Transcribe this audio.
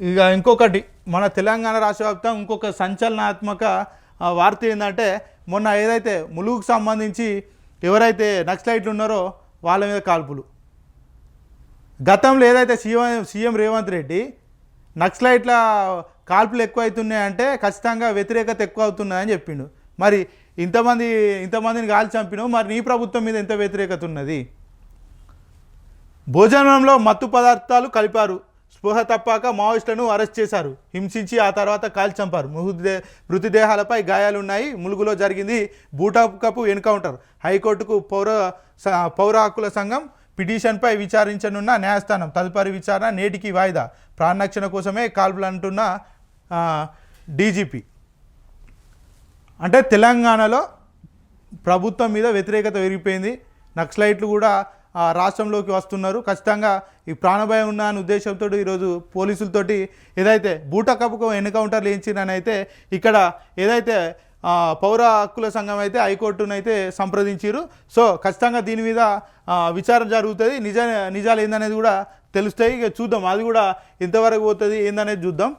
ఇక ఇంకొకటి మన తెలంగాణ రాష్ట్ర వ్యాప్తంగా ఇంకొక సంచలనాత్మక వార్త ఏంటంటే మొన్న ఏదైతే ములుగుకు సంబంధించి ఎవరైతే నక్సలైట్లు ఉన్నారో వాళ్ళ మీద కాల్పులు. గతంలో ఏదైతే సీఎం సీఎం రేవంత్ రెడ్డి నక్సలైట్ల కాల్పులు ఎక్కువ అవుతున్నాయంటే ఖచ్చితంగా వ్యతిరేకత ఎక్కువ అవుతున్నాయని చెప్పిండు. మరి ఇంతమంది ఇంతమందిని కాల్చి చంపినావు మరి నీ ప్రభుత్వం మీద ఎంత వ్యతిరేకత ఉన్నది? భోజనంలో మత్తు పదార్థాలు కలిపారు. స్పృహ తప్పాక మావోయిస్టులను అరెస్ట్ చేశారు. హింసించి ఆ తర్వాత కాల్చి చంపారు. మృతదే మృతదేహాలపై గాయాలున్నాయి. ములుగులో జరిగింది బూటాకపు ఎన్కౌంటర్. హైకోర్టుకు పౌర స- పౌర హక్కుల సంఘం పిటిషన్పై విచారించనున్న న్యాయస్థానం తదుపరి విచారణ నేటికి వాయిదా. ప్రాణరక్షణ కోసమే కాల్పులు అంటున్న డీజీపీ. అంటే తెలంగాణలో ప్రభుత్వం మీద వ్యతిరేకత పెరిగిపోయింది. నక్సలైట్లు కూడా రాష్ట్రంలోకి వస్తున్నారు. ఖచ్చితంగా ఈ ప్రాణభయం ఉన్న అనే ఉద్దేశంతో ఈరోజు పోలీసులతోటి ఏదైతే బూటకప్పుకు ఎన్కౌంటర్లు వేయించినని అయితే ఇక్కడ ఏదైతే పౌర హక్కుల సంఘం అయితే హైకోర్టునైతే సంప్రదించారు సో ఖచ్చితంగా దీని మీద విచారణ జరుగుతుంది. నిజ నిజాలు ఏందనేది కూడా తెలుస్తాయి. ఇక చూద్దాం. అది కూడా ఎంతవరకు పోతుంది ఏందనేది చూద్దాం.